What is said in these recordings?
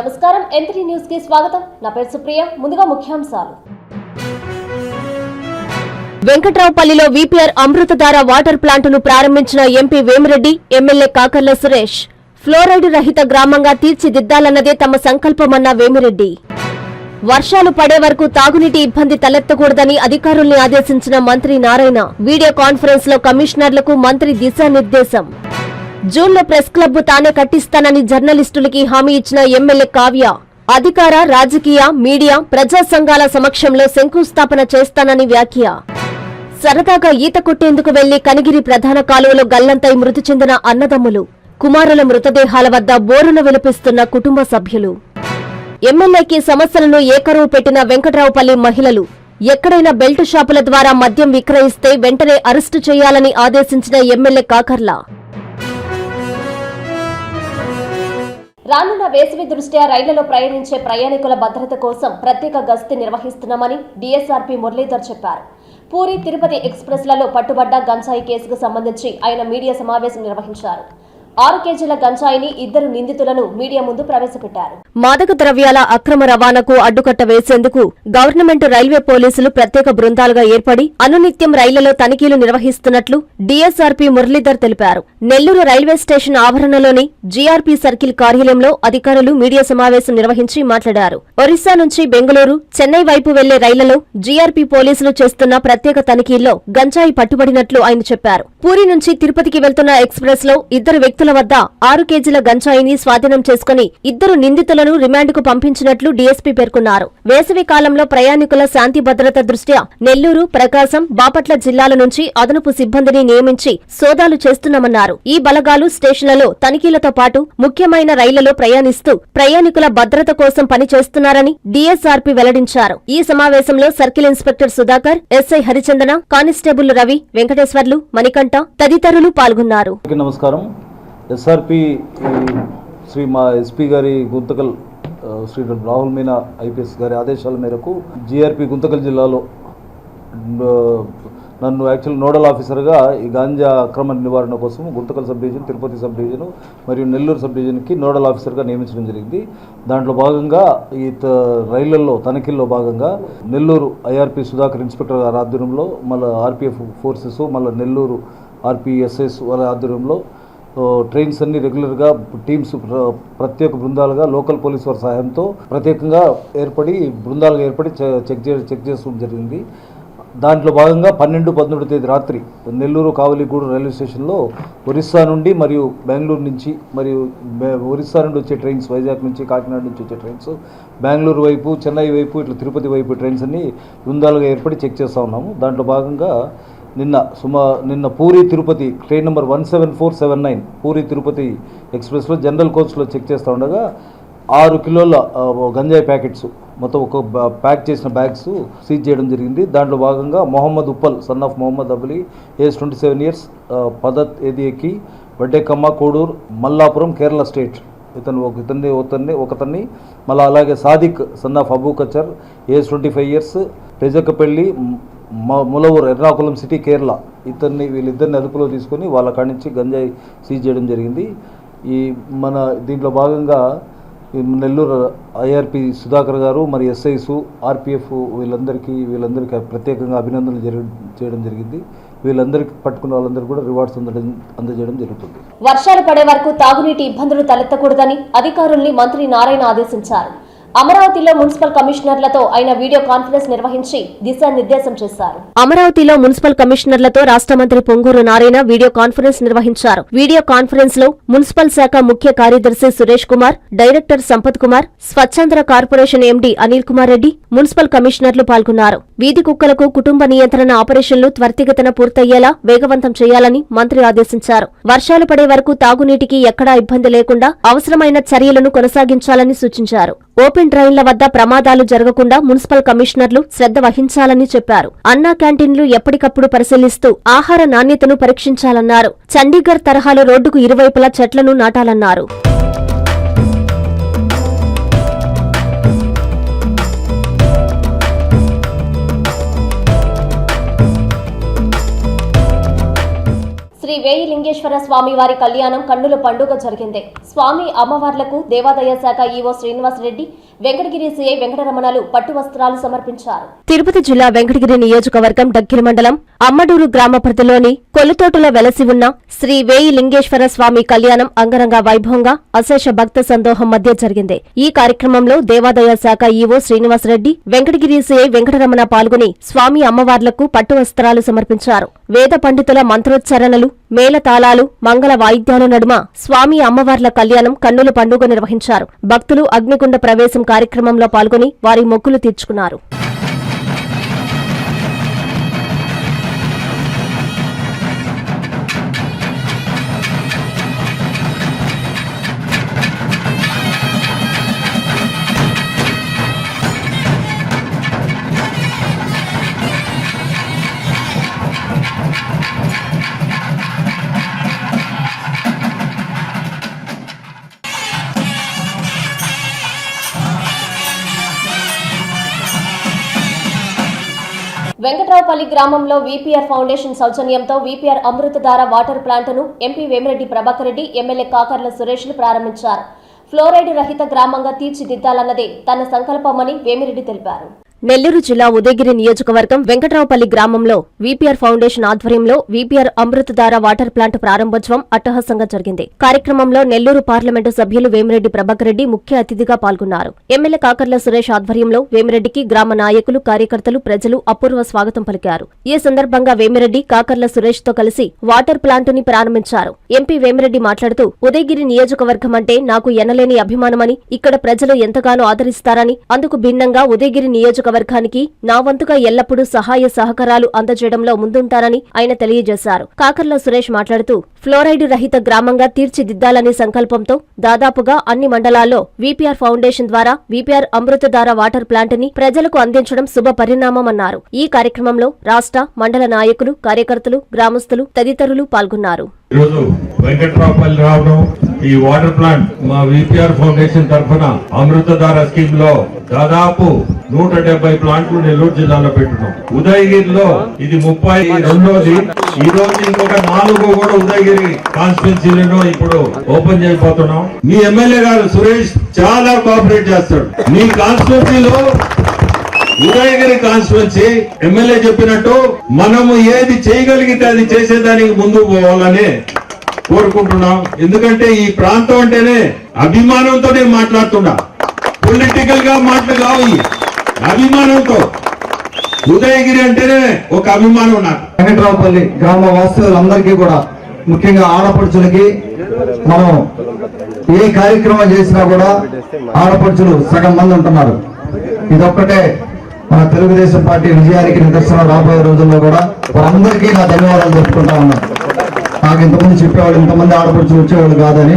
నమస్కారం ఎంత్రీ న్యూస్కి స్వాగతం. నా పేరు సుప్రియ ముందుగా ముఖ్యాంశాలు. వెంకట్రావుపల్లిలో వీపీఆర్ అమృతధార వాటర్ ప్లాంటును ప్రారంభించిన MP Vemireddy MLA Kakarla Suresh fluoride రహిత గ్రామంగా తీర్చిదిద్దాలన్నదే తమ సంకల్పమన్న వేమిరెడ్డి. వర్షాలు పడే వరకు తాగునీటి ఇబ్బంది తలెత్తకూడదని అధికారుల్ని ఆదేశించిన మంత్రి నారాయణ వీడియో కాన్ఫరెన్స్లో కమిషనర్లకు మంత్రి దిశానిర్దేశం. జూన్లో ప్రెస్ క్లబ్ తానే కట్టిస్తానని జర్నలిస్టులకి హామీ ఇచ్చిన ఎమ్మెల్యే కావ్య అధికార రాజకీయ మీడియా ప్రజా సంఘాల సమక్షంలో శంకుస్థాపన చేస్తానని వ్యాఖ్య. సరదాగా ఈత కొట్టేందుకు వెళ్ళి కనిగిరి ప్రధాన కాలువలో గల్లంతై మృతి చెందిన అన్నదమ్ములు కుమారుల మృతదేహాల వద్ద బోరున విలపిస్తున్న కుటుంబ సభ్యులు. ఎమ్మెల్యేకి సమస్యలను ఏకరువు పెట్టిన వెంకట్రావుపల్లి మహిళలు ఎక్కడైనా బెల్ట్ షాపుల ద్వారా మద్యం విక్రయిస్తే వెంటనే అరెస్టు చేయాలని ఆదేశించిన ఎమ్మెల్యే కాకర్ల. రానున్న వేసవి దృష్ట్యా రైళ్ళలో ప్రయాణించే ప్రయాణికుల భద్రత కోసం ప్రత్యేక గస్తీ నిర్వహిస్తున్నామని డీఎస్ఆర్పీ మురళీధర్ చెప్పారు. పూరి తిరుపతి ఎక్స్ప్రెస్లలో పట్టుబడ్డ గంజాయి కేసుకు సంబంధించి ఆయన మీడియా సమావేశం నిర్వహించారు. ఆరు కేజీల గంజాయిని ఇద్దరు నిందితులను మీడియా ముందు ప్రవేశపెట్టారు. మాదక ద్రవ్యాల అక్రమ రవాణాకు అడ్డుకట్ట వేసేందుకు గవర్నమెంట్ రైల్వే పోలీసులు ప్రత్యేక బృందాలుగా ఏర్పడి అనునిత్యం రైళ్ళలో తనిఖీలు నిర్వహిస్తున్నట్లు డీఎస్ఆర్పీ మురళీధర్ తెలిపారు. నెల్లూరు రైల్వే స్టేషన్ ఆవరణలోని జీఆర్పీ సర్కిల్ కార్యాలయంలో అధికారులు మీడియా సమావేశం నిర్వహించి మాట్లాడారు. ఒరిస్సా నుంచి బెంగళూరు చెన్నై వైపు వెళ్ళే రైళ్ళలో జీఆర్పీ పోలీసులు చేస్తున్న ప్రత్యేక తనిఖీల్లో గంజాయి పట్టుబడినట్లు ఆయన చెప్పారు. పూరి నుంచి తిరుపతికి వెళ్తున్న ఎక్స్ప్రెస్లో ఇద్దరు వ్యక్తి వద్ద ఆరు కేజీల గంజాయిని స్వాధీనం చేసుకుని ఇద్దరు నిందితులను రిమాండ్కు పంపించినట్లు డీఎస్పీ పేర్కొన్నారు. వేసవి కాలంలో ప్రయాణికుల శాంతి భద్రత దృష్ట్యా నెల్లూరు ప్రకాశం బాపట్ల జిల్లాల నుంచి అదనపు సిబ్బందిని నియమించి సోదాలు చేస్తున్నామన్నారు. ఈ బలగాలు స్టేషన్లలో తనిఖీలతో పాటు ముఖ్యమైన రైళ్ళలో ప్రయాణిస్తూ ప్రయాణికుల భద్రత కోసం పనిచేస్తున్నారని డీఎస్ఆర్పీ వెల్లడించారు. ఈ సమావేశంలో circle inspector Sudhakar SI Harichandana constable Ravi Venkateswarlu Manikanta తదితరులు పాల్గొన్నారు. నమస్కారం. ఎస్ఆర్పి శ్రీ మా ఎస్పీ గారి గుంతకల్ శ్రీ రాహుల్ మీనా ఐపీఎస్ గారి ఆదేశాల మేరకు జిఆర్పి గుంతకల్ జిల్లాలో నన్ను యాక్చువల్ నోడల్ ఆఫీసర్గా ఈ గాంజా అక్రమ నివారణ కోసం Guntakal sub division Tirupati sub division మరియు నెల్లూరు సబ్ డివిజన్కి నోడల్ ఆఫీసర్గా నియమించడం జరిగింది. దాంట్లో భాగంగా ఈ త- రైళ్ళలో తనిఖీల్లో భాగంగా నెల్లూరు ఐఆర్పి సుధాకర్ ఇన్స్పెక్టర్ గారి ఆధ్వర్యంలో మళ్ళీ ఆర్పిఎఫ్ ఫోర్సెస్ మళ్ళీ నెల్లూరు ఆర్పిఎస్ఎస్ వాళ్ళ ఆధ్వర్యంలో ట్రైన్స్ అన్ని రెగ్యులర్గా టీమ్స్ ప్ర- ప్రత్యేక బృందాలుగా లోకల్ పోలీస్ వారి సహాయంతో ప్రత్యేకంగా ఏర్పడి బృందాలుగా ఏర్పడి చెక్ చే చెక్ చేసుకోవడం జరిగింది. దాంట్లో భాగంగా పన్నెండు పదమూడు తేదీ రాత్రి నెల్లూరు కావలిగూడు రైల్వే స్టేషన్లో ఒరిస్సా నుండి మరియు బెంగళూరు నుంచి మరియు ఒరిస్సా నుండి వచ్చే ట్రైన్స్ వైజాగ్ నుంచి కాకినాడ నుంచి వచ్చే ట్రైన్స్ బెంగళూరు వైపు చెన్నై వైపు ఇట్లా తిరుపతి వైపు ట్రైన్స్ అన్ని బృందాలుగా ఏర్పడి చెక్ చేస్తూ ఉన్నాము. దాంట్లో భాగంగా నిన్న సుమా నిన్న Puri Tirupati train number one seven four seven nine Puri Tirupati ఎక్స్ప్రెస్లో జనరల్ కోచ్లో చెక్ చేస్తూ ఉండగా ఆరు కిలోల గంజాయి ప్యాకెట్స్ మొత్తం ఒక ప్యాక్ చేసిన బ్యాగ్స్ సీజ్ చేయడం జరిగింది. దాంట్లో భాగంగా Mohammed Uppal son of Mohammed Abli age twenty seven years పదత్ ఎదియకి వడ్డేకమ్మ కోడూరు మల్లాపురం కేరళ స్టేట్. ఇతను ఒక ఇతన్ని ఒకతన్ని ఒకతన్ని మళ్ళీ అలాగే Sadiq son of Abu Kachar age twenty five years రెజకపల్లి ములవూరు Ernakulam city Kerala. ఇతన్ని వీళ్ళిద్దరిని అదుపులో తీసుకొని వాళ్ళ కాడి నుంచి గంజాయి సీజ్ చేయడం జరిగింది. ఈ మన దీంట్లో భాగంగా ఈ నెల్లూరు ఐఆర్పి సుధాకర్ గారు మరి ఎస్ఐసు ఆర్పిఎఫ్ వీళ్ళందరికీ వీళ్ళందరికీ ప్రత్యేకంగా అభినందనలు జరి చేయడం జరిగింది. వీళ్ళందరికీ పట్టుకున్న వాళ్ళందరికీ కూడా రివార్డ్స్ అందజేయడం జరుగుతుంది. వర్షాలు పడే వరకు తాగునీటి ఇబ్బందులు తలెత్తకూడదని అధికారుల్ని మంత్రి నారాయణ ఆదేశించారు. అమరావతిలో మున్సిపల్ కమిషనర్లతో ఆయన వీడియో కాన్ఫరెన్స్ నిర్వహించి దిశానిర్దేశం చేశారు. అమరావతిలో మున్సిపల్ కమిషనర్లతో రాష్ట్ర మంత్రి పొంగూరు నారాయణ వీడియో కాన్ఫరెన్స్ నిర్వహించారు. వీడియో కాన్ఫరెన్స్లో మున్సిపల్ శాఖ ముఖ్య కార్యదర్శి Suresh Kumar director Sampath Kumar స్వచ్ఛంద్ర corporation MD Anil Kumar Reddy municipal కమిషనర్లు పాల్గొన్నారు. వీధి కుక్కలకు కుటుంబ నియంత్రణ ఆపరేషన్లు త్వరితగతన పూర్తయ్యేలా వేగవంతం చేయాలని మంత్రి ఆదేశించారు. వర్షాలు పడే వరకు తాగునీటికి ఎక్కడా ఇబ్బంది లేకుండా అవసరమైన చర్యలను కొనసాగించాలని సూచించారు. ఓపెన్ డ్రైన్ల వద్ద ప్రమాదాలు జరగకుండా మున్సిపల్ కమిషనర్లు శ్రద్ధ వహించాలని చెప్పారు. అన్నా క్యాంటీన్లు ఎప్పటికప్పుడు పరిశీలిస్తూ ఆహార నాణ్యతను పరీక్షించాలన్నారు. చండీగఢ్ తరహాలో రోడ్డుకు ఇరువైపులా చెట్లను నాటాలన్నారు. వేయి లింగేశ్వర స్వామి వారి కళ్యాణం కన్నుల పండుగ జరిగింది. స్వామి అమ్మవార్లకు దేవాదాయ శాఖ ఈవో శ్రీనివాస్ రెడ్డి వెంకటగిరి సిఐ వెంకటరమణలు పట్టు వస్త్రాలు సమర్పించారు. తిరుపతి జిల్లా వెంకటగిరి నియోజకవర్గం డక్కిలి మండలం అమ్మడూరు గ్రామ పరిధిలోని కొల్లుతోటలో వెలసి ఉన్న శ్రీ వేయి లింగేశ్వర స్వామి కళ్యాణం అంగరంగ వైభవంగా అశేష భక్త సందోహం మధ్య జరిగింది. ఈ కార్యక్రమంలో దేవాదాయ శాఖ ఈవో శ్రీనివాసరెడ్డి వెంకటగిరి సిఐ వెంకటరమణ పాల్గొని స్వామి అమ్మవార్లకు పట్టు వస్త్రాలు సమర్పించారు. వేద పండితుల మంత్రోచ్చారణలు మేళతాళాలు మంగళ వాయిద్యాల నడుమ స్వామి అమ్మవార్ల కళ్యాణం కన్నుల పండుగ నిర్వహించారు. భక్తులు అగ్నిగుండ ప్రవేశం కార్యక్రమంలో పాల్గొని వారి మొక్కులు తీర్చుకున్నారు. వెంకట్రావుపల్లి గ్రామంలో వీపీఆర్ ఫౌండేషన్ సౌజన్యంతో వీపీఆర్ అమృతధార వాటర్ ప్లాంట్ను ఎంపీ వేమిరెడ్డి ప్రభాకర్ రెడ్డి ఎమ్మెల్యే కాకర్ల సురేష్లు ప్రారంభించారు. ఫ్లోరైడ్ రహిత గ్రామంగా తీర్చిదిద్దాలన్నదే తన సంకల్పమని వేమిరెడ్డి తెలిపారు. నెల్లూరు జిల్లా ఉదయగిరి నియోజకవర్గం వెంకట్రావుపల్లి గ్రామంలో వీపీఆర్ ఫౌండేషన్ ఆధ్వర్యంలో వీపీఆర్ అమృతధార వాటర్ ప్లాంట్ ప్రారంభోత్సవం అట్టహాసంగా జరిగింది. కార్యక్రమంలో నెల్లూరు పార్లమెంటు సభ్యులు వేమిరెడ్డి ప్రభాకర్ రెడ్డి ముఖ్య అతిథిగా పాల్గొన్నారు. ఎమ్మెల్యే కాకర్ల సురేష్ ఆధ్వర్యంలో వేమిరెడ్డికి గ్రామ నాయకులు కార్యకర్తలు ప్రజలు అపూర్వ స్వాగతం పలికారు. ఈ సందర్భంగా వేమిరెడ్డి కాకర్ల సురేష్తో కలిసి వాటర్ ప్లాంటుని ప్రారంభించారు. ఎంపీ వేమిరెడ్డి మాట్లాడుతూ ఉదయగిరి నియోజకవర్గం అంటే నాకు ఎనలేని అభిమానమని ఇక్కడ ప్రజలు ఎంతగానో ఆదరిస్తారని అందుకు భిన్నంగా ఉదయగిరి నియోజకవర్గానికి నా వంతుగా ఎల్లప్పుడూ సహాయ సహకారాలు అందజేయడంలో ముందుంటారని ఆయన తెలియజేశారు. కాకర్ల సురేష్ మాట్లాడుతూ ఫ్లోరైడ్ రహిత గ్రామంగా తీర్చిదిద్దాలనే సంకల్పంతో దాదాపుగా అన్ని మండలాల్లో వీపీఆర్ ఫౌండేషన్ ద్వారా వీపీఆర్ అమృతధార వాటర్ ప్లాంట్ని ప్రజలకు అందించడం శుభ పరిణామమన్నారు ఈ కార్యక్రమంలో రాష్ట్ర మండల నాయకులు కార్యకర్తలు గ్రామస్తులు తదితరులు పాల్గొన్నారు. ఈరోజు వెంకట్రావుపల్లి రావడం ఈ వాటర్ ప్లాంట్ మా విపిఆర్ ఫౌండేషన్ తరఫున అమృతధార స్కీమ్లో దాదాపు నూట డెబ్బై ప్లాంట్లు నెల్లూరు జిల్లాలో పెట్టున్నాం. ఉదయగిరిలో ఇది ముప్పై రెండోది. ఈ రోజు ఇంకొక నాలుగు కూడా ఉదయగిరి కాన్స్టిట్యున్సీలో ఇప్పుడు ఓపెన్ చేయబోతున్నాం. మీ ఎమ్మెల్యే గారు సురేష్ చాలా కోఆపరేట్ చేస్తాడు. మీ కాన్స్టిట్యున్సీలో ఉదయగిరి కాన్స్టిట్యున్సీ ఎమ్మెల్యే చెప్పినట్టు మనము ఏది చేయగలిగితే అది చేసేదానికి ముందుకు పోవాలని కోరుకుంటున్నాం. ఎందుకంటే ఈ ప్రాంతం అంటేనే అభిమానంతో నేను మాట్లాడుతున్నా. పొలిటికల్గా మాటలు కావు అభిమానంతో. ఉదయగిరి అంటేనే ఒక అభిమానం నాకు. వెంకట్రావుపల్లి గ్రామ వాస్తవులందరికీ కూడా ముఖ్యంగా ఆడపడుచులకి మనం ఏ కార్యక్రమం చేసినా కూడా ఆడపడుచులు సగం మంది ఉంటున్నారు. ఇదొక్కటే మన తెలుగుదేశం పార్టీ విజయానికి నిదర్శనం రాబోయే రోజుల్లో కూడా. వారందరికీ నా ధన్యవాదాలు చెప్పుకుంటా ఉన్నాను. నాకు ఇంతమంది చెప్పేవాళ్ళు ఇంతమంది ఆడపడుచులు వచ్చేవాళ్ళు కాదని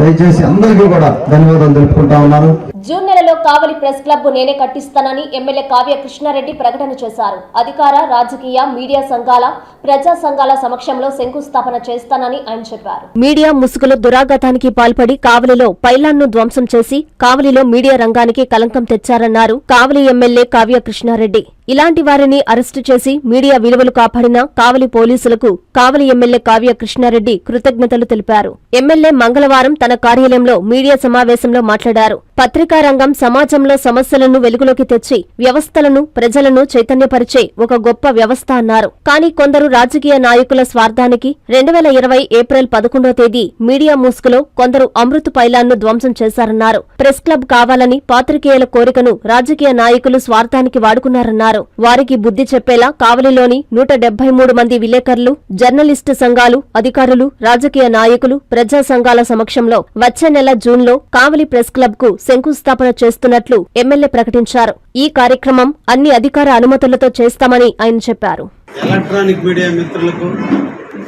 దయచేసి అందరికీ కూడా ధన్యవాదాలు తెలుపుకుంటా ఉన్నాను. జూన్ నెలలో కావలి ప్రెస్ క్లబ్ నేనే కట్టిస్తానని ఎమ్మెల్యే కావ్య కృష్ణారెడ్డి ప్రకటన చేశారు. అధికార రాజకీయ మీడియా సంఘాల ప్రజా సంఘాల సమక్షంలో శంకుస్థాపన చేస్తానని ఆయన చెప్పారు. మీడియా ముసుగులో దురాఘాతానికి పాల్పడి కావలిలో పైలాన్ను ధ్వంసం చేసి కావలిలో మీడియా రంగానికి కలంకం తెచ్చారన్నారు కావలి ఎమ్మెల్యే కావ్య కృష్ణారెడ్డి. ఇలాంటి వారిని అరెస్టు చేసి మీడియా విలువలు కాపాడిన కావలి పోలీసులకు కావలి ఎమ్మెల్యే కావ్య కృష్ణారెడ్డి కృతజ్ఞతలు తెలిపారు. ఎమ్మెల్యే మంగళవారం తన కార్యాలయంలో మీడియా సమావేశంలో మాట్లాడారు. పత్రికా రంగం సమాజంలో సమస్యలను వెలుగులోకి తెచ్చి వ్యవస్థలను ప్రజలను చైతన్యపరిచే ఒక గొప్ప వ్యవస్థ అన్నారు. కానీ కొందరు రాజకీయ నాయకుల స్వార్థానికి రెండు వేల ఇరవై ఏప్రిల్ పదకొండో తేదీ మీడియా మూసుకులో కొందరు అమృత్ పైలాన్ను ధ్వంసం చేశారన్నారు. ప్రెస్ క్లబ్ కావాలని పాత్రికేయుల కోరికను రాజకీయ నాయకులు స్వార్థానికి వాడుకున్నారన్నారు. వారికి బుద్ధి చెప్పేలా కావలిలోని నూట డెబ్బై మూడు మంది విలేకరులు జర్నలిస్టు సంఘాలు అధికారులు రాజకీయ నాయకులు ప్రజా సంఘాల సమక్షంలో వచ్చే నెల జూన్లో కావలి ప్రెస్ క్లబ్కు శంకుస్థాపన చేస్తున్నట్లు ఎమ్మెల్యే ప్రకటించారు. ఈ కార్యక్రమం అన్ని అధికార అనుమతులతో చేస్తామని ఆయన చెప్పారు. ఎలక్ట్రానిక్ మీడియా మిత్రులకు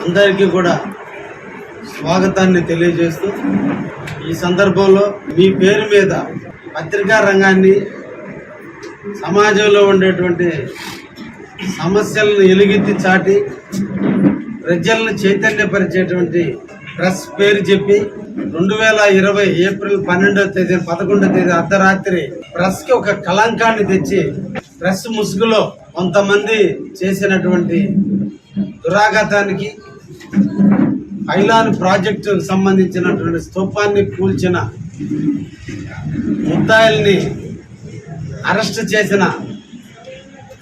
అందరికీ కూడా స్వాగతాన్ని తెలియజేస్తూ ఈ సందర్భంలో మీ పేరు మీద పత్రికా రంగాన్ని సమాజంలో ఉండేటువంటి సమస్యలను ఎలుగెత్తి చాటి ప్రజలను చైతన్యపరిచేటువంటి ప్రెస్ పేరు చెప్పి రెండు వేల ఇరవై ఏప్రిల్ పన్నెండవ తేదీ పదకొండవ తేదీ అర్ధరాత్రి ప్రెస్కి ఒక కళంకాన్ని తెచ్చి ప్రెస్ ముసుగులో కొంతమంది చేసినటువంటి దురాఘాతానికి ఐలాన్ ప్రాజెక్టుకు సంబంధించినటువంటి స్తూపాన్ని కూల్చిన ముద్దాయిల్ని అరెస్ట్ చేసిన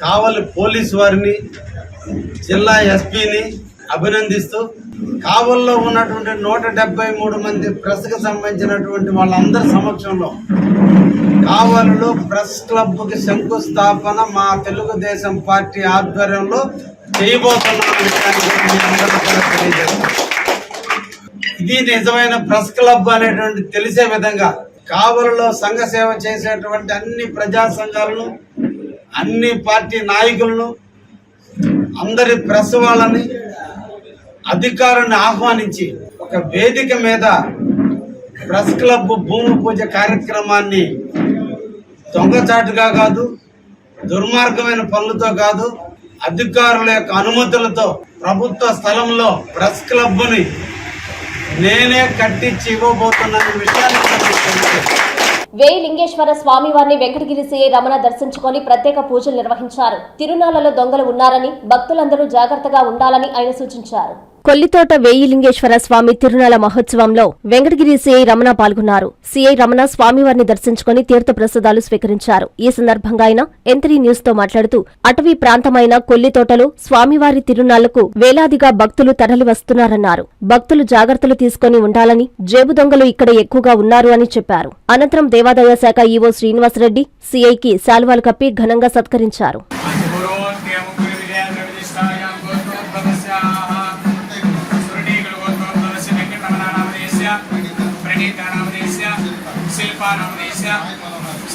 కావలి పోలీసు వారిని జిల్లా ఎస్పీని అభినందిస్తూ కావల్లో ఉన్నటువంటి నూట డెబ్బై మూడు మంది ప్రెస్కి సంబంధించినటువంటి వాళ్ళందరి సమక్షంలో కావలిలో ప్రెస్ క్లబ్కి శంకుస్థాపన మా తెలుగుదేశం పార్టీ ఆధ్వర్యంలో చేయబోతున్నాం ఇది నిజమైన ప్రెస్ క్లబ్ అనేటువంటి తెలిసే విధంగా కావలిలో సంఘ సేవ చేసేటువంటి అన్ని ప్రజా సంఘాలను అన్ని పార్టీ నాయకులను అందరి ప్రెస్ వాళ్ళని అధికారులను ఆహ్వానించి ఒక వేదిక మీద ప్రెస్ క్లబ్ భూమి పూజ కార్యక్రమాన్ని దొంగచాటుగా కాదు దుర్మార్గమైన పనులతో కాదు అధికారుల యొక్క అనుమతులతో ప్రభుత్వ స్థలంలో ప్రెస్ క్లబ్ని నేనే కట్టించి ఇవ్వబోతున్న విషయాన్ని కూడా వేయి లింగేశ్వర స్వామివారిని వెంకటగిరి సిఐ రమణ దర్శించుకొని ప్రత్యేక పూజలు నిర్వహించారు. తిరునాళ్ళలో దొంగలు ఉన్నారని భక్తులందరూ జాగ్రత్తగా ఉండాలని ఆయన సూచించారు. కొల్లితోట వేయిలింగేశ్వర స్వామి తిరునాళ మహోత్సవంలో వెంకటగిరి సిఐ రమణ పాల్గొన్నారు. సిఐ రమణ స్వామివారిని దర్శించుకుని తీర్థ ప్రసాదాలు స్వీకరించారు. ఈ సందర్భంగా ఆయన ఎంత్రీ న్యూస్తో మాట్లాడుతూ అటవీ ప్రాంతమైన కొల్లితోటలో స్వామివారి తిరునాళ్ళకు వేలాదిగా భక్తులు తరలి వస్తున్నారన్నారు. భక్తులు జాగ్రత్తలు తీసుకుని ఉండాలని జేబు దొంగలు ఇక్కడ ఎక్కువగా ఉన్నారు అని చెప్పారు. అనంతరం దేవాదాయ శాఖ ఈవో శ్రీనివాసరెడ్డి సిఐకి శాల్వాలు కప్పి ఘనంగా సత్కరించారు.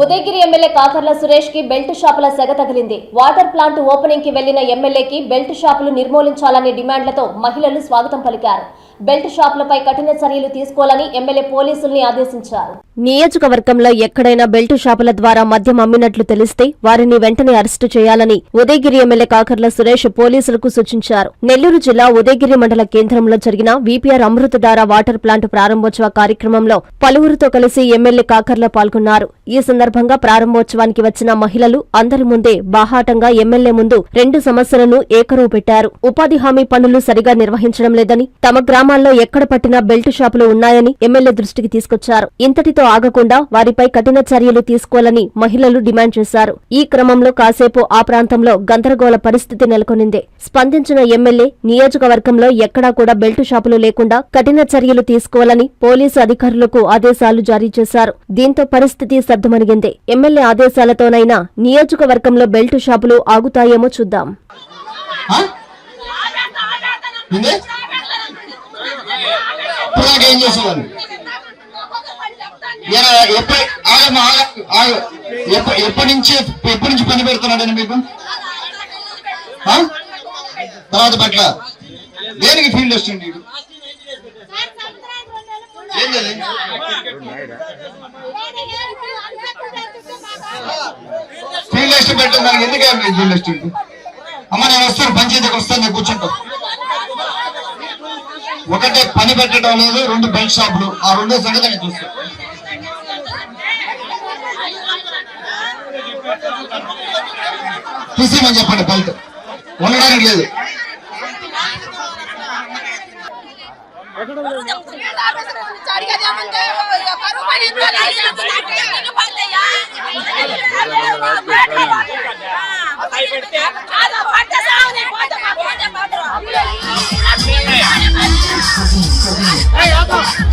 ఉదయగిరి ఎమ్మెల్యే కాకర్ల సురేష్కి బెల్ట్ షాపుల సెగ తగిలింది. వాటర్ ప్లాంట్ ఓపెనింగ్కి వెళ్ళిన ఎమ్మెల్యేకి బెల్ట్ షాపులు నిర్మూలించాలనే డిమాండ్లతో మహిళలు స్వాగతం పలికారు. బెల్ట్ షాపులపై కఠిన చర్యలు తీసుకోవాలని ఎమ్మెల్యే పోలీసుల్ని ఆదేశించారు. నియోజకవర్గంలో ఎక్కడైనా బెల్ట్ షాపుల ద్వారా మద్యం అమ్మినట్లు తెలిస్తే వారిని వెంటనే అరెస్టు చేయాలని ఉదయగిరి ఎమ్మెల్యే కాకర్ల సురేష్ పోలీసులకు సూచించారు. నెల్లూరు జిల్లా ఉదయగిరి మండల కేంద్రంలో జరిగిన వీపీఆర్ అమృతధార వాటర్ ప్లాంట్ ప్రారంభోత్సవ కార్యక్రమంలో పలువురితో కలిసి ఎమ్మెల్యే కాకర్ల పాల్గొన్నారు. ఈ సందర్భంగా ప్రారంభోత్సవానికి వచ్చిన మహిళలు అందరి ముందే బాహాటంగా ఎమ్మెల్యే ముందు రెండు సమస్యలను ఏకరువు పెట్టారు. ఉపాధి హామీ పనులు సరిగా నిర్వహించడం లేదని తమ గ్రామ గ్రామాల్లో ఎక్కడ పట్టినా బెల్ట్ షాపులు ఉన్నాయని ఎమ్మెల్యే దృష్టికి తీసుకొచ్చారు. ఇంతటితో ఆగకుండా వారిపై కఠిన చర్యలు తీసుకోవాలని మహిళలు డిమాండ్ చేశారు. ఈ క్రమంలో కాసేపు ఆ ప్రాంతంలో గందరగోళ పరిస్థితి నెలకొనింది. స్పందించిన ఎమ్మెల్యే నియోజకవర్గంలో ఎక్కడా కూడా బెల్ట్ షాపులు లేకుండా కఠిన చర్యలు తీసుకోవాలని పోలీసు అధికారులకు ఆదేశాలు జారీ చేశారు. దీంతో పరిస్థితి సద్దుమణిగింది ఎమ్మెల్యే ఆదేశాలతోనైనా నియోజకవర్గంలో బెల్ట్ షాపులు ఆగుతాయేమో చూద్దాం. ఆ? ఏం చేసేవాళ్ళు? ఎప్పటి ఆగ- ఎప్పటి నుంచి ఎప్పటి నుంచి పని పెడుతున్నాడని మీకు? ఆ? తర్వాత పట్ల. దేనికి ఫీల్డ్ వస్తుంది ఏం చేయాలి? ఫీల్డ్ లిస్ట్ పెట్టడం దానికి ఎందుకు ఫీల్డ్ లిస్ట్ అమ్మ నేను వస్తాను. పంచాయతీకి వస్తాను. నేను కూర్చుంటాను. ఒకటే పని పెట్టడం లేదు రెండు బెల్ట్ షాపులు ఆ రెండో సంగతి నేను చూస్తాను తీసేయమని చెప్పండి బెల్ట్. ఉండడానికి లేదు. 哎呀，哥。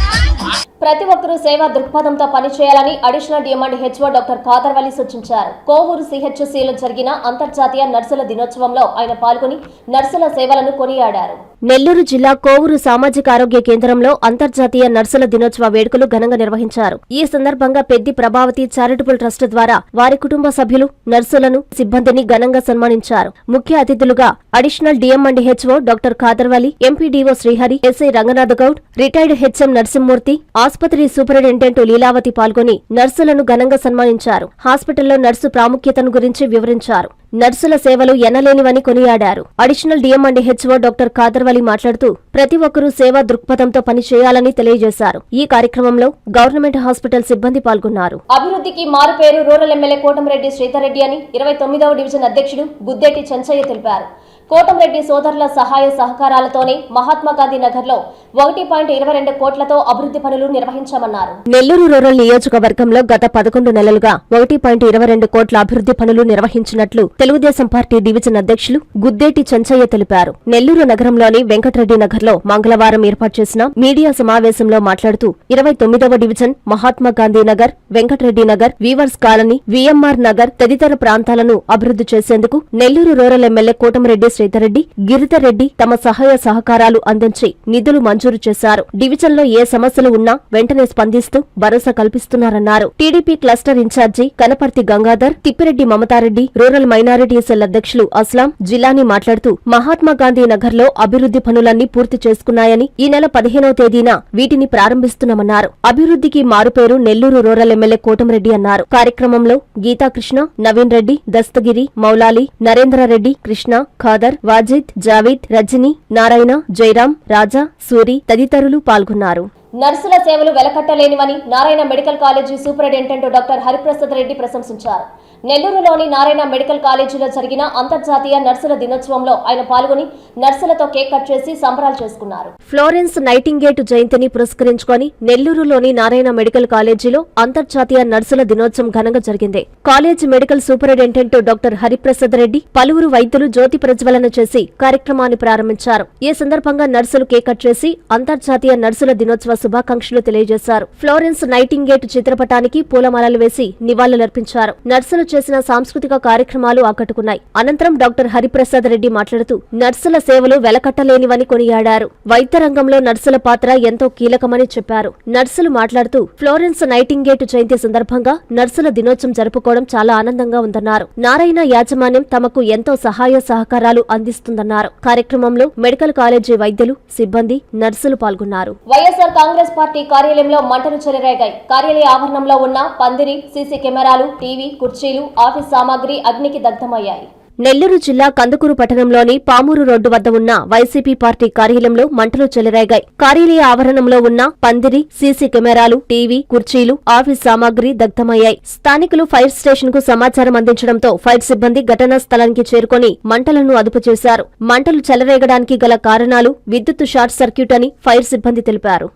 ప్రతి ఒక్కరూ సేవా దృక్పథంతో పనిచేయాలని additional DM and HO doctor Khadarvali సూచించారు. కోవూరు సిహెచ్సిలో జరిగిన అంతర్జాతీయ నర్సుల దినోత్సవంలో ఆయన పాల్గొని నర్సుల సేవలను కొనియాడారు. నెల్లూరు జిల్లా కోవూరు సామాజిక ఆరోగ్య కేంద్రంలో అంతర్జాతీయ నర్సుల దినోత్సవ వేడుకలు ఘనంగా నిర్వహించారు. ఈ సందర్భంగా పెద్ది ప్రభావతి చారిటబుల్ ట్రస్ట్ ద్వారా వారి కుటుంబ సభ్యులు నర్సులను సిబ్బందిని ఘనంగా సన్మానించారు. ముఖ్య అతిథులుగా additional DM and HO doctor Khadarvali MPDO Srihari SI Ranganath Goud retired HM Narasimhamurthy ఆసుపత్రి సూపరింటెండెంట్ లీలావతి పాల్గొని నర్సులను ఘనంగా సన్మానించారు. హాస్పిటల్లో నర్సు ప్రాముఖ్యతను గురించి వివరించారు. నర్సుల సేవలు ఎనలేనివని కొనియాడారు. Additional DM and HO doctor Khadarvali మాట్లాడుతూ ప్రతి ఒక్కరూ సేవా దృక్పథంతో పనిచేయాలని తెలియజేశారు. ఈ కార్యక్రమంలో గవర్నమెంట్ హాస్పిటల్ సిబ్బంది పాల్గొన్నారు. అభివృద్ధికి మారుపేరు రూరల్ ఎమ్మెల్యే కోటమిరెడ్డి శ్రీధర్ రెడ్డి అని ఇరవై తొమ్మిదవ డివిజన్ అధ్యక్షుడు గుద్దేటి చెంచయ్య తెలిపారు. కోటంరెడ్డి సోదరుల సహాయ సహకారాలతోనే మహాత్మా గాంధీ నగర్లో ఒకటి పాయింట్ ఇరవై రెండు కోట్లతో అభివృద్ధి పనులు నిర్వహించామన్నారు. నెల్లూరు రూరల్ నియోజకవర్గంలో గత పదకొండు నెలలుగా ఒకటి పాయింట్ ఇరవై రెండు కోట్ల అభివృద్ధి పనులు నిర్వహించినట్లు తెలుగుదేశం పార్టీ డివిజన్ అధ్యక్షులు గుద్దేటి చెంచయ్య తెలిపారు. నెల్లూరు నగరంలోని వెంకటరెడ్డి నగర్లో మంగళవారం ఏర్పాటు చేసిన మీడియా సమావేశంలో మాట్లాడుతూ ఇరవై తొమ్మిదవ division Mahatma Gandhi Nagar Venkata Reddy Nagar weavers colony VMR Nagar తదితర ప్రాంతాలను అభివృద్ధి చేసేందుకు నెల్లూరు రూరల్ ఎమ్మెల్యే కోటమిరెడ్డి శ్రీధరెడ్డి గిరిధర్ రెడ్డి తమ సహాయ సహకారాలు అందించి నిధులు మంజూరు చేశారు. డివిజన్లో ఏ సమస్యలు ఉన్నా వెంటనే స్పందిస్తూ భరోసా కల్పిస్తున్నారన్నారు. TDP cluster incharge Kanaparthi Gangadhar Tippireddy Mamatha Reddy rural minority cell అధ్యక్షులు అస్లాం జిల్లాని మాట్లాడుతూ మహాత్మాగాంధీ నగర్ నగర్లో అభివృద్ధి పనులన్నీ పూర్తి చేసుకున్నాయని ఈ నెల పదిహేనవ తేదీన వీటిని ప్రారంభిస్తున్నామన్నారు. అభివృద్ధికి మారుపేరు నెల్లూరు రూరల్ ఎమ్మెల్యే కోటంరెడ్డి అన్నారు. కార్యక్రమంలో గీతాకృష్ణ నవీన్ రెడ్డి దస్తగిరి మౌలాలి నరేంద్రారెడ్డి కృష్ణ ఖాదర్ వాజిద్ జావీద్ రజని నారాయణ జైరాం రాజా సూరి తదితరులు పాల్గొన్నారు. నర్సుల సేవలు వెలకట్టలేనివని Narayana medical college superintendent doctor Hariprasad Reddy ప్రశంసించారు. నెల్లూరులోని నారాయణ మెడికల్ కాలేజీలో జరిగిన అంతర్జాతీయ నర్సుల దినోత్సవంలో ఆయన పాల్గొని నర్సులతో కేక్ కట్ చేసి సంబరాలు చేసుకున్నారు. ఫ్లోరెన్స్ నైటింగేట్ జయంతిని పురస్కరించుకొని నెల్లూరులోని నారాయణ మెడికల్ కాలేజీలో అంతర్జాతీయ నర్సుల దినోత్సవం ఘనంగా జరిగింది. College medical superintendent doctor Hariprasad Reddy పలువురు వైద్యులు జ్యోతి ప్రజ్వలన చేసి కార్యక్రమాన్ని ప్రారంభించారు. ఈ సందర్భంగా నర్సులు కేక్ కట్ చేసి అంతర్జాతీయ నర్సుల దినోత్సవ శుభాకాంక్షలు తెలియజేశారు. ఫ్లోరెన్స్ నైటింగేట్ చిత్రపటానికి పూలమాలలు వేసి నివాళులర్పించారు. నర్సులు చేసిన సాంస్కృతిక కార్యక్రమాలు ఆకట్టుకున్నాయి. అనంతరం డాక్టర్ హరిప్రసాద్ రెడ్డి మాట్లాడుతూ నర్సుల సేవలు వెలకట్టలేనివని కొనియాడారు. వైద్య రంగంలో నర్సుల పాత్ర ఎంతో కీలకమని చెప్పారు. నర్సులు మాట్లాడుతూ ఫ్లోరెన్స్ నైటింగేట్ జయంతి సందర్భంగా నర్సుల దినోత్సవం జరుపుకోవడం చాలా ఆనందంగా ఉందన్నారు. నారాయణ యాజమాన్యం తమకు ఎంతో సహాయ సహకారాలు అందిస్తుందన్నారు. కార్యక్రమంలో మెడికల్ కాలేజీ వైద్యులు సిబ్బంది నర్సులు పాల్గొన్నారు. వైఎస్ఆర్ కాంగ్రెస్ పార్టీ కార్యాలయంలో మంటలు చెలరేగాయి. కార్యాలయ ఆవరణంలో ఉన్న పందిరి సీసీ కెమెరాలు టీవీ కుర్చీలు ఆఫీస్ సామాగ్రి అగ్నికి దగ్ధమయ్యాయి. నెల్లూరు జిల్లా కందుకూరు పట్టణంలోని పామూరు రోడ్డు వద్ద ఉన్న వైసీపీ పార్టీ కార్యాలయంలో మంటలు చెలరేగాయి. కార్యాలయ ఆవరణంలో ఉన్న పందిరి సీసీ కెమెరాలు టీవీ కుర్చీలు ఆఫీస్ సామాగ్రి దగ్ధమయ్యాయి. స్థానికులు ఫైర్ స్టేషన్కు సమాచారం అందించడంతో ఫైర్ సిబ్బంది ఘటనా స్థలానికి చేరుకొని మంటలను అదుపు చేశారు. మంటలు చెలరేగడానికి గల కారణాలు విద్యుత్ షార్ట్ సర్క్యూట్ అని ఫైర్ సిబ్బంది తెలిపారు.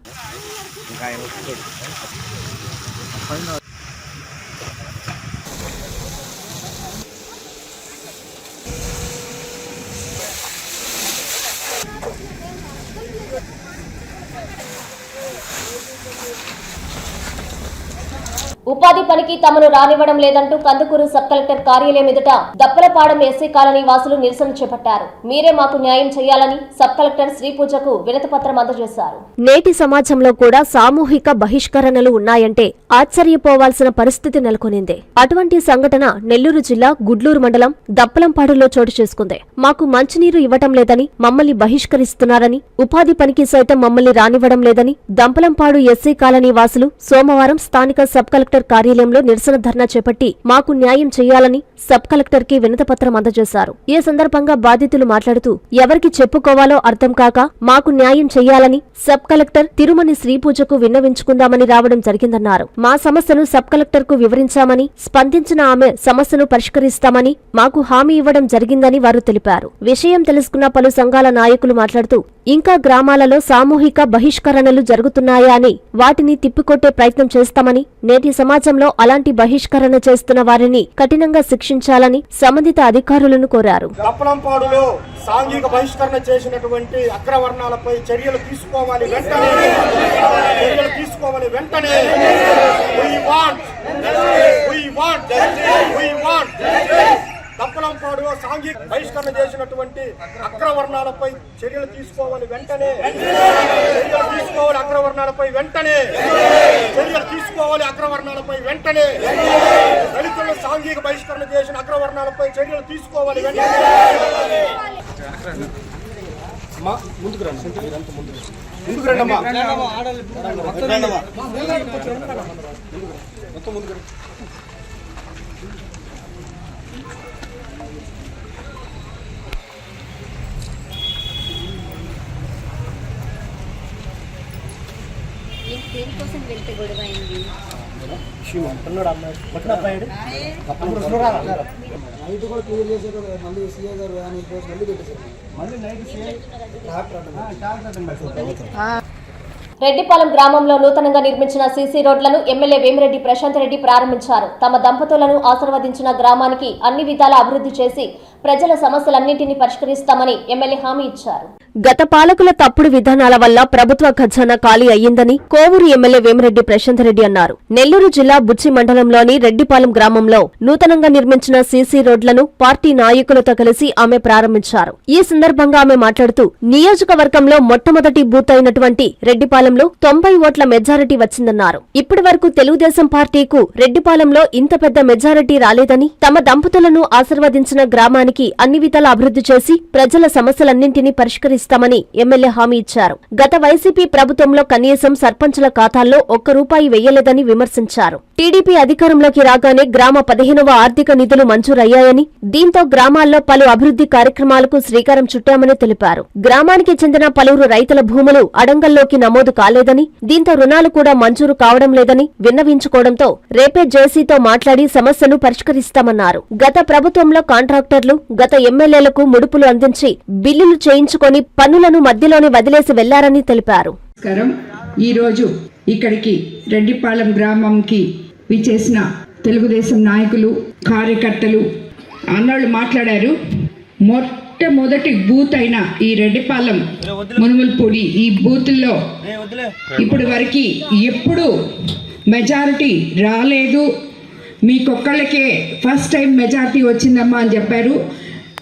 ఉపాధి పనికి తమను రానివ్వడం లేదంటూ కందుకూరు సబ్ కలెక్టర్ కార్యాలయం ఎదుట దప్పలపాడం ఎస్సీ కాలనీ వాసులు నిరసన చేపట్టారు. మీరే మాకు న్యాయం చేయాలని సబ్ కలెక్టర్ శ్రీ పూజకు వినతిపత్రం అందజేశారు. నేటి సమాజంలో కూడా సామూహిక బహిష్కరణలు ఉన్నాయంటే ఆశ్చర్యపోవాల్సిన పరిస్థితి నెలకొనింది. అటువంటి సంఘటన నెల్లూరు జిల్లా గుడ్లూరు మండలం దప్పలంపాడులో చోటు చేసుకుంది. మాకు మంచినీరు ఇవ్వటం లేదని మమ్మల్ని బహిష్కరిస్తున్నారని ఉపాధి పనికి సైతం మమ్మల్ని రానివ్వడం లేదని దంపలంపాడు ఎస్సీ కాలనీ వాసులు సోమవారం స్థానిక సబ్ కలెక్టర్ కార్యాలయంలో నిరసన ధర్నా చేపట్టి మాకు న్యాయం చేయాలని సబ్ కలెక్టర్కి వినతపత్రం అందజేశారు. ఈ సందర్భంగా బాధితులు మాట్లాడుతూ ఎవరికి చెప్పుకోవాలో అర్థం కాక మాకు న్యాయం చేయాలని సబ్ కలెక్టర్ తిరుమని శ్రీపూజకు విన్నవించుకుందామని రావడం జరిగిందన్నారు. మా సమస్యను సబ్ కలెక్టర్కు వివరించామని స్పందించిన ఆమె సమస్యను పరిష్కరిస్తామని మాకు హామీ ఇవ్వడం జరిగిందని వారు తెలిపారు. విషయం తెలుసుకున్న పలు సంఘాల నాయకులు మాట్లాడుతూ ఇంకా గ్రామాలలో సామూహిక బహిష్కరణలు జరుగుతున్నాయా అని వాటిని తిప్పికొట్టే ప్రయత్నం చేస్తామని నేటి సమాజంలో అలాంటి బహిష్కరణ చేస్తున్న వారిని కఠినంగా శిక్షించాలని సంబంధిత అధికారులను కోరారు. దప్పలంపాడులో సాంఘిక బహిష్కరణ చేసినటువంటి అగ్రవర్ణాలపై చర్యలు తీసుకోవాలి వెంటనే. చర్యలు తీసుకోవాలి వెంటనే. We want, we want, we want. దప్పలంపాడులో సాంఘిక బహిష్కరణ చేసినటువంటి అగ్రవర్ణాలపై చర్యలు తీసుకోవాలి వెంటనే చర్యలు తీసుకోవాలి అగ్రవర్ణాలపై వెంటనే చర్యలు తీసుకోవాలి అగ్రవర్ణాలపై వెంటనే దళితులను సాంఘిక బహిష్కరణ చేసిన అగ్రవర్ణాలపై చర్యలు తీసుకోవాలి వెంటనే ముందుకు రండి ముందుకు రండి. ముందుకు రండి అమ్మా. రండి అమ్మా. మొత్తం ముందుకు రండి. దేనికోసం వెళ్తే గొడవ అయింది? రెడ్డిపాలెం గ్రామంలో నూతనంగా నిర్మించిన సీసీ రోడ్లను ఎమ్మెల్యే వేమిరెడ్డి ప్రశాంత్ రెడ్డి ప్రారంభించారు. తమ దంపతులను ఆశీర్వదించిన గ్రామానికి అన్ని విధాల అభివృద్ధి చేసి ప్రజల సమస్యలన్నింటినీ పరిష్కరిస్తామని ఎమ్మెల్యే హామీ ఇచ్చారు. గత పాలకుల తప్పుడు విధానాల వల్ల ప్రభుత్వ ఖజానా ఖాళీ అయ్యిందని కోవూరు ఎమ్మెల్యే వేమిరెడ్డి ప్రశాంత్ రెడ్డి అన్నారు. నెల్లూరు జిల్లా బుచ్చి మండలంలోని రెడ్డిపాలెం గ్రామంలో నూతనంగా నిర్మించిన సీసీ రోడ్లను పార్టీ నాయకులతో కలిసి ఆమె ప్రారంభించారు. ఈ సందర్భంగా ఆమె మాట్లాడుతూ నియోజకవర్గంలో మొట్టమొదటి బూత్ అయినటువంటి రెడ్డిపాలెంలో తొంభై ఓట్ల మెజారిటీ వచ్చిందన్నారు. ఇప్పటి వరకు తెలుగుదేశం పార్టీకు రెడ్డిపాలెంలో ఇంత పెద్ద మెజారిటీ రాలేదని తమ దంపతులను ఆశీర్వదించిన గ్రామానికి అన్ని విధాల అభివృద్ధి చేసి ప్రజల సమస్యలన్నింటినీ ఇస్తామని ఎమ్మెల్యే హామీ ఇచ్చారు. గత వైసీపీ ప్రభుత్వంలో కనీసం సర్పంచుల ఖాతాల్లో ఒక్క రూపాయి వెయ్యలేదని విమర్శించారు. టీడీపీ అధికారంలోకి రాగానే గ్రామ పదిహేనవ ఆర్థిక నిధులు మంజూరయ్యాయని దీంతో గ్రామాల్లో పలు అభివృద్ధి కార్యక్రమాలకు శ్రీకారం చుట్టామని తెలిపారు. గ్రామానికి చెందిన పలువురు రైతుల భూములు అడంగల్లోకి నమోదు కాలేదని దీంతో రుణాలు కూడా మంజూరు కావడం లేదని విన్నవించుకోవడంతో రేపే జేసీతో మాట్లాడి సమస్యను పరిష్కరిస్తామన్నారు. గత ప్రభుత్వంలో కాంట్రాక్టర్లు గత ఎమ్మెల్యేలకు ముడుపులు అందించి బిల్లులు చేయించుకొని పన్నులను మధ్యలోనే వదిలేసి వెళ్ళారని తెలిపారు. నమస్కారం. ఈరోజు ఇక్కడికి రెడ్డిపాలెం గ్రామంకి విచేసిన తెలుగుదేశం నాయకులు కార్యకర్తలు అన్నోళ్ళు మాట్లాడారు. మొట్టమొదటి బూత్ అయిన ఈ రెడ్డిపాలెం మునుములపూడి ఈ బూత్లో ఇప్పటి వరకు ఎప్పుడు మెజారిటీ రాలేదు. మీకొక్కళ్ళకే ఫస్ట్ టైం మెజారిటీ వచ్చిందమ్మా అని చెప్పారు.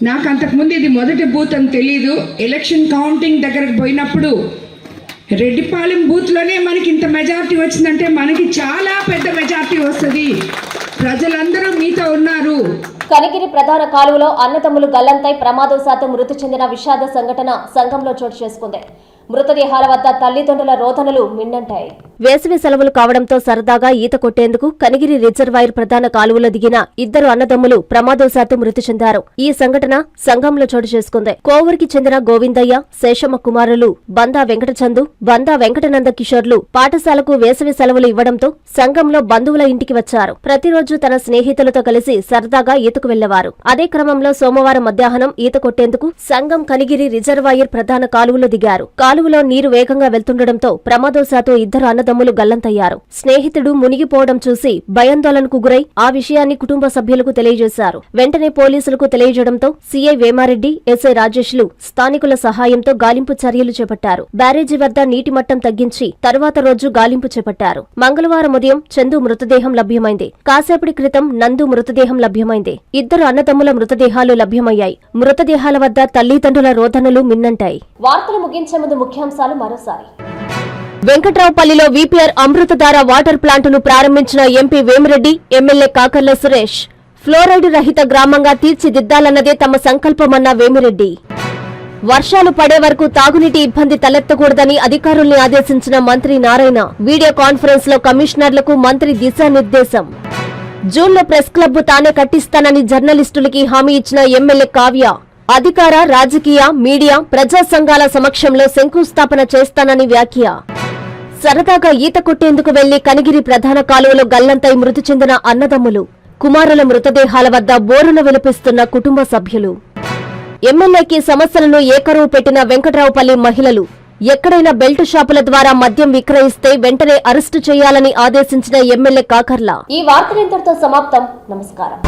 నాకు అంతకుముందు ఇది మొదటి బూత్ అని తెలీదు. ఎలక్షన్ కౌంటింగ్ దగ్గరకు పోయినప్పుడు రెడ్డిపాలెం బూత్లోనే మనకి ఇంత మెజార్టీ వచ్చిందంటే మనకి చాలా పెద్ద మెజార్టీ వస్తుంది. ప్రజలందరూ మీతో ఉన్నారు. కనగిరి ప్రధాన కాలువలో అన్నతమ్ములు గల్లంతై ప్రమాదవశాత్తు మృతి చెందిన విషాద సంఘటన సంఘంలో చోటు చేసుకుంది. మృతదేహాల వద్ద తల్లిదండ్రుల రోదనలు మిన్నంటాయి. వేసవి సెలవులు కావడంతో సరదాగా ఈత కొట్టేందుకు కనిగిరి రిజర్వాయర్ ప్రధాన కాలువలో దిగిన ఇద్దరు అన్నదమ్ములు ప్రమాదవశాత్తు మృతి చెందారు. ఈ సంఘటన సంఘంలో చోటు చేసుకుంది. కోవూరికి చెందిన గోవిందయ్య శేషమ్మ కుమారులు బందా వెంకటచందు బందా వెంకటనంద కిషోర్లు పాఠశాలకు వేసవి సెలవులు ఇవ్వడంతో సంఘంలో బంధువుల ఇంటికి వచ్చారు. ప్రతిరోజు తన స్నేహితులతో కలిసి సరదాగా ఈతకు వెళ్ళేవారు అదే క్రమంలో సోమవారం మధ్యాహ్నం ఈత కొట్టేందుకు సంఘం కనిగిరి రిజర్వాయర్ ప్రధాన కాలువలో దిగారు. కాలువలో నీరు వేగంగా వెళ్తుండటంతో ప్రమాదవశాత్తు ఇద్దరు అన్నదమ్ములు గల్లంతయ్యారు. స్నేహితుడు మునిగిపోవడం చూసి భయాందోళనకు గురై ఆ విషయాన్ని కుటుంబ సభ్యులకు తెలియజేశారు. వెంటనే పోలీసులకు తెలియజేయడంతో సీఐ వేమారెడ్డి ఎస్ఐ రాజేష్లు స్థానికుల సహాయంతో గాలింపు చర్యలు చేపట్టారు. బ్యారేజీ వద్ద నీటి మట్టం తగ్గించి తరువాత రోజు గాలింపు చేపట్టారు. మంగళవారం ఉదయం చందు మృతదేహం లభ్యమైంది. కాసేపటి క్రితం నందు మృతదేహం లభ్యమైంది. ఇద్దరు అన్నదమ్ముల మృతదేహాలు లభ్యమయ్యాయి. మృతదేహాల వద్ద తల్లిదండ్రుల రోదనలు మిన్నంటాయి. వార్తలు ముగించే ముందు ముఖ్యాంశాలు మరోసారి. వెంకట్రావుపల్లిలో వీపీఆర్ అమృతధార వాటర్ ప్లాంటును ప్రారంభించిన MP Vemireddy MLA Kakarla Suresh fluoride రహిత గ్రామంగా తీర్చిదిద్దాలన్నదే తమ సంకల్పమన్న వేమిరెడ్డి. వర్షాలు పడే వరకు తాగునీటి ఇబ్బంది తలెత్తకూడదని అధికారుల్ని ఆదేశించిన మంత్రి నారాయణ వీడియో కాన్ఫరెన్స్లో కమిషనర్లకు మంత్రి దిశానిర్దేశం. జూన్లో ప్రెస్ క్లబ్ తానే కట్టిస్తానని జర్నలిస్టులకి హామీ ఇచ్చిన ఎమ్మెల్యే కావ్య అధికార రాజకీయ మీడియా ప్రజా సంఘాల సమక్షంలో శంకుస్థాపన చేస్తానని వ్యాఖ్య. సరదాగా ఈత కొట్టేందుకు వెళ్ళి కనిగిరి ప్రధాన కాలువలో గల్లంతై మృతి చెందిన అన్నదమ్ములు కుమారుల మృతదేహాల వద్ద బోరున విలపిస్తున్న కుటుంబ సభ్యులు. ఎమ్మెల్యేకి సమస్యలను ఏకరువు పెట్టిన వెంకట్రావుపల్లి మహిళలు ఎక్కడైనా బెల్ట్ షాపుల ద్వారా మద్యం విక్రయిస్తే వెంటనే అరెస్టు చేయాలని ఆదేశించిన ఎమ్మెల్యే కాకర్ల. ఈ వార్తలు ఇంతటితో సమాప్తం. నమస్కారం.